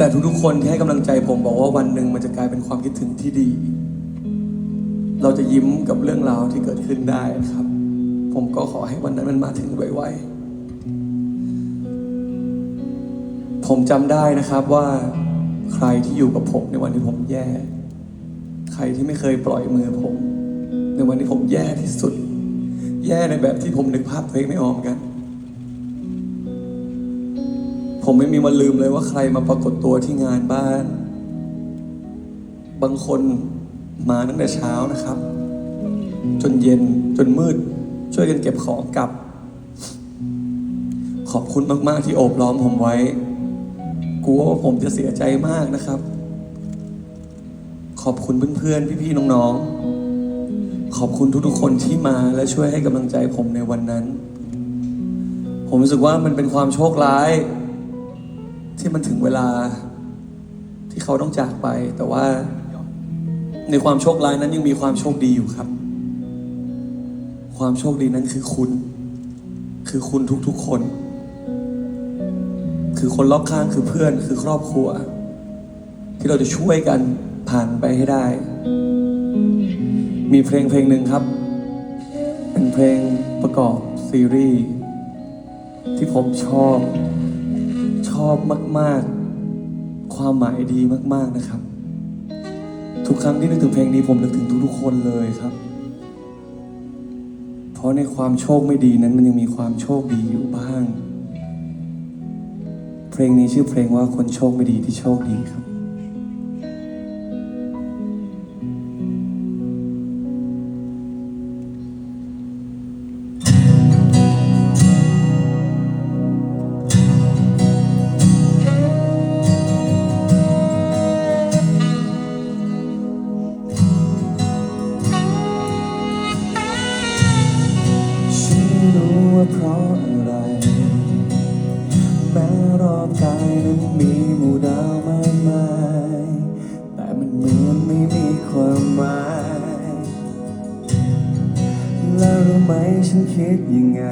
แต่ทุกๆคนที่ให้กำลังใจผมบอกว่าวันหนึ่งมันจะกลายเป็นความคิดถึงที่ดี เราจะยิ้มกับเรื่องราวที่เกิดขึ้นได้ครับ ผมก็ขอให้วันนั้นมันมาถึงไวๆผมจำได้นะครับว่าใครที่อยู่กับผมในวันที่ผมแย่ ใครที่ไม่เคยปล่อยมือผม ในวันที่ผมแย่ที่สุด แย่ในแบบที่ผมนึกภาพตัวเองไม่ออกกัน ผมไม่มีวันลืมเลยว่าใครมาปรากฏตัวที่งานบ้าน บางคนมาตั้งแต่เช้านะครับ จนเย็นจนมืด ช่วยกันเก็บของกลับ ขอบคุณมาก ๆ ที่โอบล้อมผมไว้กลัวว่าผมจะเสียใจมากนะครับ ขอบคุณเพื่อน ๆ พี่ ๆ น้อง ๆ ขอบคุณทุก ๆ คนที่มาและช่วยให้กำลังใจผมในวันนั้น ผมรู้สึกว่ามันเป็นความโชคร้าย ที่มันถึงเวลาที่เขาต้องจากไป แต่ว่าในความโชคร้ายนั้นยังมีความโชคดีอยู่ครับ ความโชคดีนั้นคือคุณ คือคุณทุกๆคน คือคนรอบข้างคือเพื่อนคือครอบครัว ที่เราจะช่วยกันผ่านไปให้ได้ มีเพลงเพลงหนึ่งครับ เป็นเพลงประกอบซีรีส์ที่ผมชอบ อบมาก ๆ ความหมายดีมาก ๆนะครับ ทุกครั้งที่นึกถึงเพลงนี้ผมนึกถึงทุกๆคนเลยครับ เพราะในความโชคไม่ดีนั้นมันยังมีความโชคดีอยู่บ้าง เพลงนี้ชื่อเพลงว่าคนโชคไม่ดีที่โชคดีครับ เพราะอะไร แม้รอบกายนั้นมีหมู่ดาวมากมาย แต่มันเหมือนไม่มีความหมาย แล้วรู้ไหมฉันคิดยังไง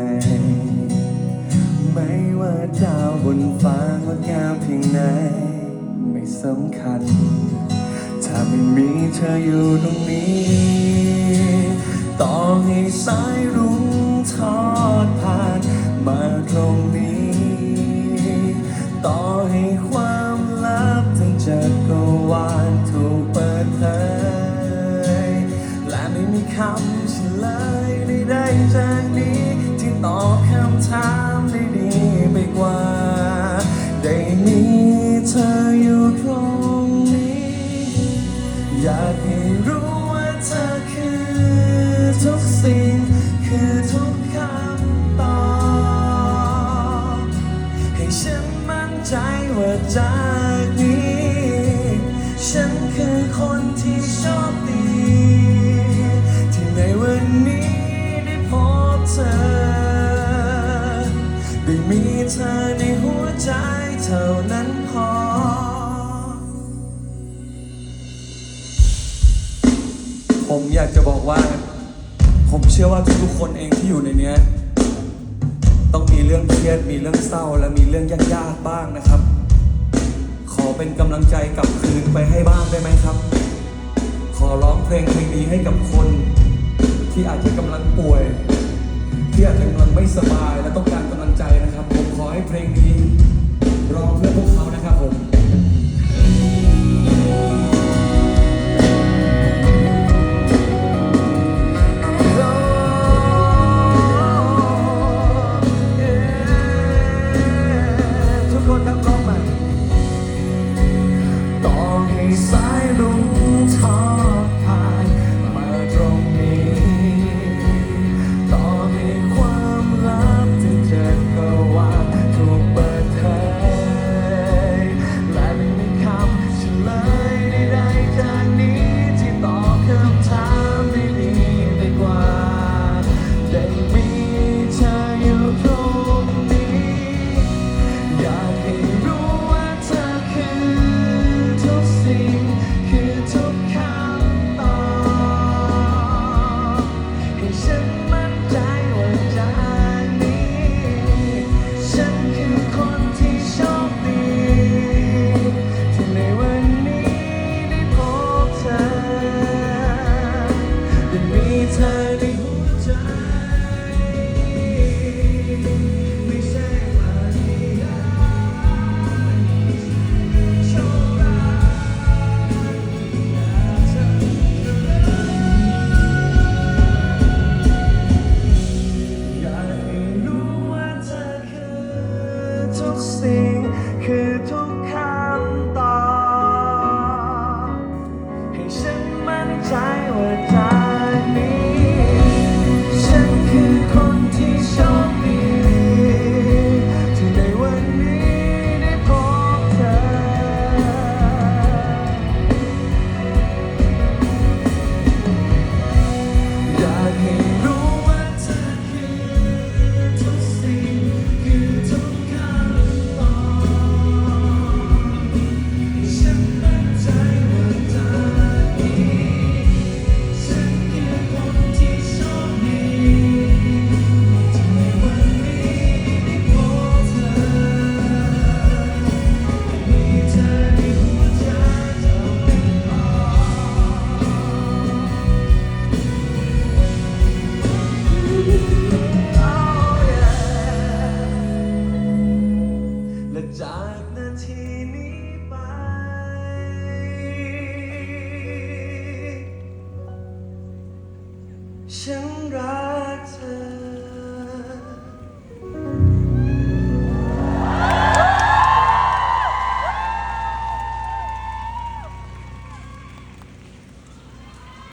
ไม่ว่าดาวบนฟ้างดงามเพียงไหน ไม่สำคัญ ถ้าไม่มีเธออยู่ตรงนี้ ต่อให้สายรุ้งทอดผ่านมา เธออยู่ตรงนี้ อยากให้รู้ว่าเธอคือทุกสิ่ง คือทุกคำตอบให้ฉันมั่นใจว่าจากนี้ ฉันคือคนที่โชคดี ที่ในวันนี้ได้พบเธอ ได้มีเธอในหัวใจ เท่านั้นพอ ผมอยากจะบอกว่า ผมเชื่อว่าทุกๆคนเองที่อยู่ในเนี้ย ต้องมีเรื่องเครียด มีเรื่องเศร้า และมีเรื่องยากๆบ้างนะครับ ขอเป็นกำลังใจกลับคืนไปให้บ้างได้ไหมครับ ขอร้องเพลงเพลงนี้ให้กับคน ที่อาจจะกำลังป่วยที่อาจจะกำลังไม่สบายและต้องการกำลังใจนะครับ ผมขอให้เพลงนี้ ร้องเพื่อพวกเขานะครับผมทุกคนครับร้องใหม่ต่อให้สายลุง would zum Ratzen.